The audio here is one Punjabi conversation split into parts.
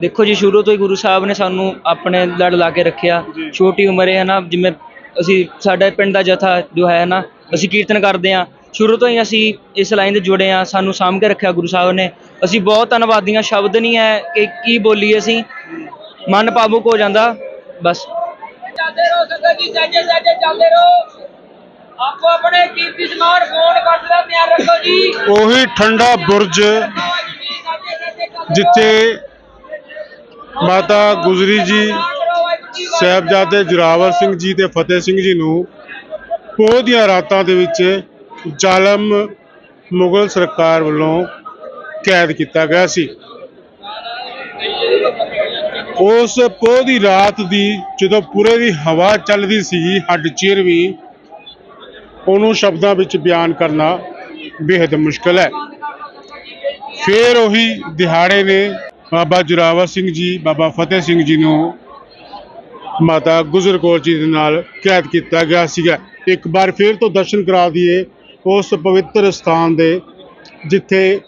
ਦੇਖੋ ਜੀ ਸ਼ੁਰੂ ਤੋਂ ਹੀ ਗੁਰੂ ਸਾਹਿਬ ਨੇ ਸਾਨੂੰ ਆਪਣੇ ਲੜ ਲਾ ਕੇ ਰੱਖਿਆ। ਛੋਟੀ ਉਮਰੇ ਹੈ ਨਾ ਜਿਵੇਂ ਅਸੀਂ ਸਾਡੇ ਪਿੰਡ ਦਾ ਜਥਾ ਜੋ ਹੈ ਨਾ ਅਸੀਂ ਕੀਰਤਨ ਕਰਦੇ ਹਾਂ। ਸ਼ੁਰੂ ਤੋਂ ਹੀ ਅਸੀਂ ਇਸ ਲਾਈਨ ਦੇ ਜੁੜੇ ਹਾਂ ਸਾਨੂੰ ਸਾਂਭ ਕੇ ਰੱਖਿਆ ਗੁਰੂ ਸਾਹਿਬ ਨੇ। ਅਸੀਂ ਬਹੁਤ ਧੰਨਵਾਦੀਆਂ ਸ਼ਬਦ ਨਹੀਂ ਹੈ ਕਿ ਕੀ ਬੋਲੀਏ ਅਸੀਂ। ਮਨ ਭਾਵੁਕ ਹੋ ਜਾਂਦਾ ਬਸ। ਚੱਲਦੇ ਰਹੋ ਸੰਗਤ ਜੀ ਸਹਿਜੇ ਸਹਿਜੇ ਚੱਲਦੇ ਰਹੋ। ਆਪੋ ਆਪਣੇ ਕੀਰਤੀ ਸਮਾਨ ਫੋਨ ਕਰਦੇ ਦਾ ਧਿਆਨ ਰੱਖੋ ਜੀ। ਉਹੀ ਠੰਡਾ ਬੁਰਜ ਜਿੱਥੇ ਮਾਤਾ ਗੁਜਰੀ ਜੀ, ਸਾਹਿਬਜ਼ਾਦੇ ਜੁਰਾਵਰ ਸਿੰਘ ਜੀ ਤੇ ਫਤਿਹ ਸਿੰਘ ਜੀ ਨੂੰ ਪੋਹ ਦੀਆਂ ਰਾਤਾਂ ਦੇ ਵਿੱਚ ਜ਼ਾਲਮ ਮੁਗਲ ਸਰਕਾਰ ਵੱਲੋਂ ਕੈਦ ਕੀਤਾ ਗਿਆ ਸੀ। ਉਸ ਪੋਹ ਦੀ ਰਾਤ ਦੀ ਜਦੋਂ ਪੂਰੇ ਦੀ ਹਵਾ ਚੱਲਦੀ ਸੀ, ਹੱਡ ਚੀਰ ਵੀ ਉਹਨੂੰ ਸ਼ਬਦਾਂ ਵਿੱਚ ਬਿਆਨ ਕਰਨਾ ਬੇहद ਮੁਸ਼ਕਲ ਹੈ। ਫਿਰ ਉਹੀ ਦਿਹਾੜੇ ਨੇ ਬਾਬਾ ਜੁਰਾਵਰ ਸਿੰਘ ਜੀ, ਬਾਬਾ ਫਤਿਹ ਸਿੰਘ ਜੀ ਨੂੰ ਮਾਤਾ ਗੁਜਰ ਕੌਰ ਜੀ ਦੇ ਨਾਲ ਕੈਦ ਕੀਤਾ ਗਿਆ ਸੀਗਾ। ਇੱਕ ਵਾਰ ਫਿਰ ਤੋਂ ਦਰਸ਼ਨ ਕਰਾ ਦਈਏ ਉਸ ਪਵਿੱਤਰ ਸਥਾਨ ਦੇ, ਜਿੱਥੇ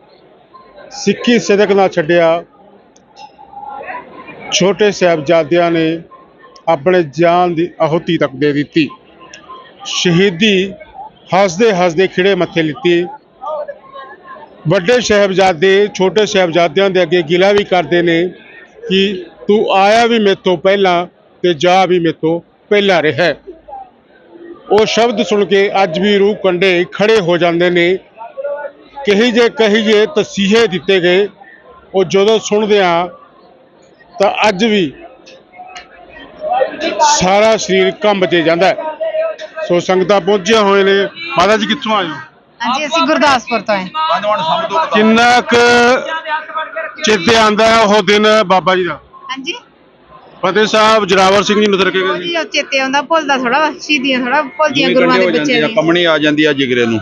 ਸਿੱਖੀ ਸਿਦਕ ਨਾਲ ਛੱਡਿਆ ਛੋਟੇ ਸਾਹਿਬਜ਼ਾਦਿਆਂ ਨੇ ਆਪਣੇ ਜਾਨ ਦੀ ਆਹੁਤੀ ਤੱਕ ਦੇ ਦਿੱਤੀ। ਸ਼ਹੀਦੀ ਹੱਸਦੇ ਹੱਸਦੇ ਖਿੜੇ ਮੱਥੇ ਲਿੱਤੀ। ਵੱਡੇ ਸਾਹਿਬਜ਼ਾਦੇ, ਛੋਟੇ ਸਾਹਿਬਜ਼ਾਦਿਆਂ ਦੇ ਅੱਗੇ ਗਿਲਾ ਵੀ ਕਰਦੇ ਨੇ ਕਿ ਤੂੰ ਆਇਆ ਵੀ ਮੇਤੋਂ ਪਹਿਲਾਂ ਤੇ ਜਾ ਵੀ ਮੇਤੋਂ ਪਹਿਲਾਂ ਰਿਹਾ। ਉਹ ਸ਼ਬਦ ਸੁਣ ਕੇ ਅੱਜ ਵੀ ਰੂਹ ਕੰਡੇ ਖੜੇ ਹੋ ਜਾਂਦੇ ਨੇ। ਕਹੀ ਜੇ ਕਹੀ ਜੇ ਤਸੀਹੇ ਦਿੱਤੇ ਗਏ, ਉਹ ਜਦੋਂ ਸੁਣਦੇ ਆ, ਤਾਂ ਅੱਜ ਵੀ ਸਾਰਾ ਸਰੀਰ ਕੰਬ ਤੇ ਜਾਂਦਾ ਸੋ ਸੰਗਤਾਂ ਪਹੁੰਚੀਆਂ ਹੋਏ ਨੇ। ਮਾਤਾ ਜੀ ਕਿੱਥੋਂ ਆਏ ਹੋ? ਹਾਂਜੀ ਅਸੀਂ ਗੁਰਦਾਸਪੁਰ ਤੋਂ ਆਏ। ਕਿੰਨਾ ਕੁ ਚੇਤੇ ਆਂਦਾ ਹੈ ਉਹ ਦਿਨ ਬਾਬਾ ਜੀ ਦਾ? ਹਾਂਜੀ। ਫਤਿਹ ਸਾਹਿਬ ਜਰਾਵਰ ਸਿੰਘ ਜੀ ਨੂੰ ਕੇ ਗਏ ਸੀ ਜੀ ਉਹ ਚੇਤੇ ਆਉਂਦਾ ਭੁੱਲਦਾ ਥੋੜਾ ਸ਼ਹੀਦੀਆਂ ਥੋੜਾ ਭੁੱਲਦੀਆਂ ਜਿਵੇਂ ਗੁਰੂਆਂ ਦੇ ਹੋ ਬੱਚੇ ਜਾਂਦੇ ਆ ਦੀ। ਕੰਮਣੀ ਆ ਜਾਂਦੀ ਆ ਜਿਗਰੇ ਨੂੰ।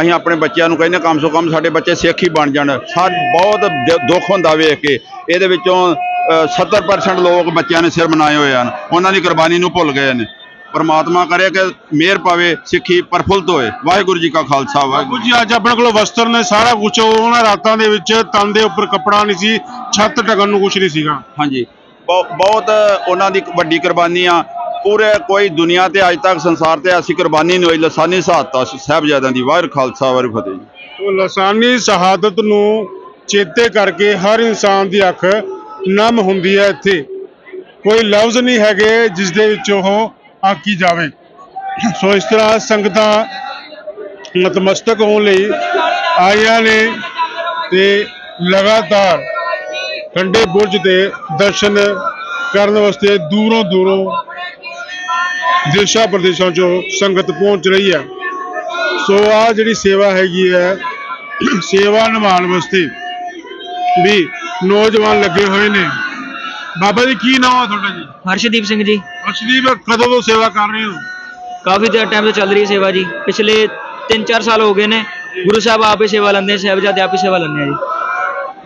ਅਸੀਂ ਆਪਣੇ ਬੱਚਿਆਂ ਨੂੰ ਕਹਿੰਦੇ ਕਮ ਸੋ ਕਮ ਸਾਡੇ ਬੱਚੇ ਸਿੱਖ ਹੀ ਬਣ ਜਾਣ। ਸਾ ਬਹੁਤ ਦ- ਦੁੱਖ ਹੁੰਦਾ ਵੇਖ ਕੇ। ਇਹਦੇ ਵਿੱਚੋਂ ਅ, 70% ਲੋਕ ਬੱਚਿਆਂ ਨੇ ਸਿਰ ਮਨਾਏ ਹੋਏ ਹਨ। ਉਹਨਾਂ ਦੀ ਕੁਰਬਾਨੀ ਨੂੰ ਭੁੱਲ ਗਏ ਨੇ। ਪਰਮਾਤਮਾ ਕਰੇ ਕਿ ਮਿਹਰ ਪਾਵੇ ਸਿੱਖੀ ਪ੍ਰਫੁੱਲਤ ਹੋਏ। ਵਾਹਿਗੁਰੂ ਜੀ ਕਾ ਖਾਲਸਾ ਵਾਹਿਗੁਰੂ ਜੀ ਅੱਜ ਆਪਣੇ ਕੋਲ ਵਸਤਰ ਨੇ ਸਾਰਾ ਕੁਝ ਉਹਨਾਂ ਰਾਤਾਂ ਦੇ ਵਿੱਚ ਤਨ ਦੇ ਉੱਪਰ ਕੱਪੜਾ ਨਹੀਂ ਸੀ ਛੱਤ ਢਕਣ ਨੂੰ ਕੁਝ ਨਹੀਂ ਸੀਗਾ। ਹਾਂਜੀ। ਬਹੁ- ਬਹੁਤ ਉਹਨਾਂ ਦੀ ਵੱਡੀ ਕੁਰਬਾਨੀ ਆ। ਪੂਰੇ ਕੋਈ ਦੁਨੀਆ ਤੇ ਅੱਜ ਤੱਕ ਸੰਸਾਰ ਤੇ ਐਸੀ ਕੁਰਬਾਨੀ ਨਹੀਂ ਹੋਈ। ਲਸਾਨੀ ਸਹਾਇਤਾ ਸਾਹਿਬਜ਼ਾਦਿਆਂ ਦੀ। ਵਾਹਿਗੁਰੂ ਖਾਲਸਾ ਵਾਹਿਗੁਰੂ ਫਤਿਹ। ਜੀ ਉਹ ਲਸਾਨੀ ਸ਼ਹਾਦਤ ਨੂੰ ਚੇਤੇ ਕਰਕੇ ਹਰ ਇਨਸਾਨ ਦੀ ਅੱਖ ਨਮ ਹੁੰਦੀ ਹੈ ਇੱਥੇ। ਕੋਈ ਲਫ਼ਜ਼ ਨਹੀਂ ਹੈਗੇ ਜਿਸ ਦੇ ਵਿੱਚ ਉਹ ਆਕੀ ਜਾਵੇ। ਸੋ ਇਸ ਤਰ੍ਹਾਂ ਸੰਗਤਾਂ ਨਤਮਸਤਕ ਹੋਣ ਲਈ ਆਈਆਂ ਨੇ ਤੇ ਲਗਾਤਾਰ ਠੰਡੇ ਬੁਰਜ ਦੇ ਦਰਸ਼ਨ ਕਰਨ ਵਾਸਤੇ ਦੂਰੋਂ ਦੂਰੋਂ ਦੇਸ਼ਾਂ ਪ੍ਰਦੇਸ਼ਾਂ ਚੋਂ ਸੰਗਤ ਪਹੁੰਚ ਰਹੀ ਹੈ। ਸੋ ਆ ਜਿਹੜੀ ਸੇਵਾ ਹੈਗੀ ਹੈ, ਸੇਵਾ ਨਿਭਾਉਣ ਵਾਸਤੇ ਵੀ ਨੌਜਵਾਨ ਲੱਗੇ ਹੋਏ ਨੇ। ਬਾਬਾ ਜੀ, ਕੀ ਨਾਮ ਆ ਤੁਹਾਡਾ ਜੀ? ਹਰਸ਼ਦੀਪ ਸਿੰਘ ਜੀ। ਅਰਸ਼ਦੀਪ ਕਦੋਂ ਤੋਂ ਸੇਵਾ ਕਰ ਰਹੇ ਹੋ? ਕਾਫੀ ਦੇਰ ਟਾਈਮ ਤੋਂ ਚੱਲ ਰਹੀ ਹੈ ਸੇਵਾ ਜੀ। ਪਿਛਲੇ 3-4 ਸਾਲ ਹੋ ਗਏ ਨੇ। ਗੁਰੂ ਸਾਹਿਬ ਆਪ ਹੀ ਸੇਵਾ ਲੈਂਦੇ ਸਾਹਿਬਜ਼ਾਦੇ ਆਪ ਹੀ ਸੇਵਾ ਲੈਂਦੇ ਆ ਜੀ।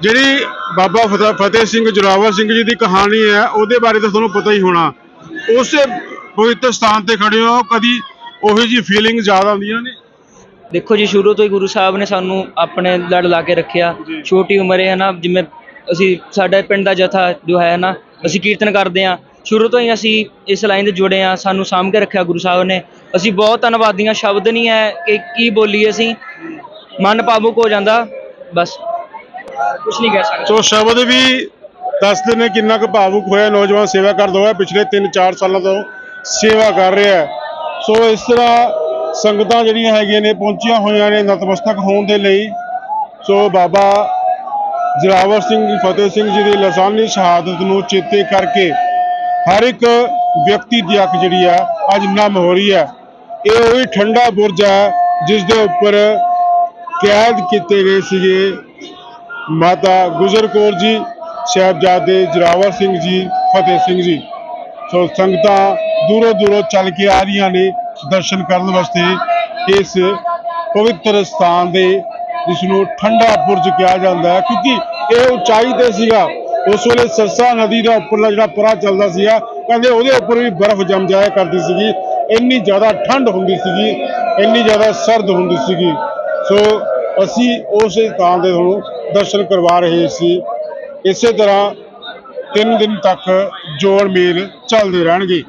ਜਿਹੜੀ ਬਾਬਾ ਫਤਿਹ ਫਤਿਹ ਸਿੰਘ ਜੁਰਾਵਰ ਸਿੰਘ ਜੀ ਦੀ ਕਹਾਣੀ ਹੈ ਉਹਦੇ ਬਾਰੇ ਤਾਂ ਤੁਹਾਨੂੰ ਪਤਾ ਹੀ ਹੋਣਾ। ਉਸੇ ਪਵਿੱਤਰ ਸਥਾਨ ਤੇ ਖੜੇ ਹੋ ਕਦੀ ਉਹੀ ਜੀ ਫੀਲਿੰਗ ਜ਼ਿਆਦਾ ਆਉਂਦੀਆਂ ਨੇ? ਦੇਖੋ ਜੀ ਸ਼ੁਰੂ ਤੋਂ ਹੀ ਗੁਰੂ ਸਾਹਿਬ ਨੇ ਸਾਨੂੰ ਆਪਣੇ ਲੜ ਲਾ ਕੇ ਰੱਖਿਆ। ਛੋਟੀ ਉਮਰੇ ਹੈ ਨਾ ਜਿਵੇਂ ਅਸੀਂ ਸਾਡੇ ਪਿੰਡ ਦਾ ਜਥਾ ਜੋ ਹੈ ਨਾ ਅਸੀਂ ਕੀਰਤਨ ਕਰਦੇ ਹਾਂ। ਸ਼ੁਰੂ ਤੋਂ ਹੀ ਅਸੀਂ ਇਸ ਲਾਈਨ ਦੇ ਜੁੜੇ ਹਾਂ, ਸਾਨੂੰ ਸਾਂਭ ਕੇ ਰੱਖਿਆ ਗੁਰੂ ਸਾਹਿਬ ਨੇ। ਅਸੀਂ ਬਹੁਤ ਧੰਨਵਾਦੀਆਂ, ਸ਼ਬਦ ਨਹੀਂ ਹੈ ਕਿ ਕੀ ਬੋਲੀਏ ਅਸੀਂ। ਮਨ ਭਾਵੁਕ ਹੋ ਜਾਂਦਾ, ਬਸ। ਕੁਝ ਨਹੀਂ ਕਹਿ ਸਕਦੇ। ਸੋ ਸ਼ਬਦ ਵੀ ਦੱਸਦੇ ਨੇ ਕਿੰਨਾ ਕੁ ਭਾਵੁਕ ਹੋਇਆ, ਨੌਜਵਾਨ ਸੇਵਾ ਕਰਦਾ ਹੋਇਆ, ਪਿਛਲੇ 3-4 ਸਾਲਾਂ ਤੋਂ ਸੇਵਾ ਕਰ ਰਿਹਾ ਹੈ। ਸੋ ਇਸ ਤਰ੍ਹਾਂ ਸੰਗਤਾਂ ਜਿਹੜੀਆਂ ਹੈਗੀਆਂ ਨੇ, ਪਹੁੰਚੀਆਂ ਹੋਈਆਂ ਨੇ ਨਤਮਸਤਕ ਹੋਣ ਦੇ ਲਈ। ਸੋ ਬਾਬਾ ਜਰਾਵਰ ਸਿੰਘ ਫਤਿਹ ਸਿੰਘ ਜੀ ਦੀ ਲਸਾਨੀ ਸ਼ਹਾਦਤ ਨੂੰ ਚੇਤੇ ਕਰਕੇ ਹਰ ਇੱਕ ਵਿਅਕਤੀ ਦੀ ਅੱਖ ਜਿਹੜੀ ਆ, ਅੱਜ ਨਮ ਹੋ ਰਹੀ ਹੈ ਇਹ ਉਹੀ ਠੰਡਾ ਬੁਰਜ ਹੈ ਜਿਸ ਦੇ ਉੱਪਰ ਕੈਦ ਕੀਤੇ ਗਏ ਸੀਗੇ ਮਾਤਾ ਗੁਜਰ ਕੌਰ ਜੀ, ਸਾਹਿਬਜ਼ਾਦੇ ਜਰਾਵਰ ਸਿੰਘ ਜੀ, ਫਤਿਹ ਸਿੰਘ ਜੀ। ਸੋ ਸੰਗਤਾਂ ਦੂਰੋਂ ਦੂਰੋਂ ਚੱਲ ਕੇ ਆ ਰਹੀਆਂ ਨੇ ਦਰਸ਼ਨ ਕਰਨ ਵਾਸਤੇ ਇਸ ਪਵਿੱਤਰ ਸਥਾਨ ਦੇ ਜਿਸ ਨੂੰ ਠੰਡਾ ਬੁਰਜ ਕਿਹਾ ਜਾਂਦਾ ਹੈ, ਕਿਉਂਕਿ ਇਹ ਉਚਾਈ ਤੇ ਸੀਗਾ। ਉਸ ਵੇਲੇ ਸਰਸਾ ਨਦੀ ਦਾ ਉੱਪਰਲਾ ਜਿਹੜਾ ਪਰਾ ਚੱਲਦਾ ਸੀਗਾ, ਕਹਿੰਦੇ ਉਹਦੇ ਉੱਪਰ ਵੀ ਬਰਫ਼ ਜੰਮ ਜਾਇਆ ਕਰਦੀ ਸੀਗੀ। ਇੰਨੀ ਜ਼ਿਆਦਾ ਠੰਡ ਹੁੰਦੀ ਸੀਗੀ, ਇੰਨੀ ਜ਼ਿਆਦਾ ਸਰਦ ਹੁੰਦੀ ਸੀਗੀ। ਸੋ ਅਸੀਂ ਉਸੇ ਥਾਂ ਦੇ ਤੁਹਾਨੂੰ ਦਰਸ਼ਨ ਕਰਵਾ ਰਹੇ ਸੀ। ਇਸੇ ਤਰ੍ਹਾਂ ਤਿੰਨ ਦਿਨ ਤੱਕ ਜੋੜ ਮੇਲ ਚੱਲਦੇ ਰਹਿਣਗੇ।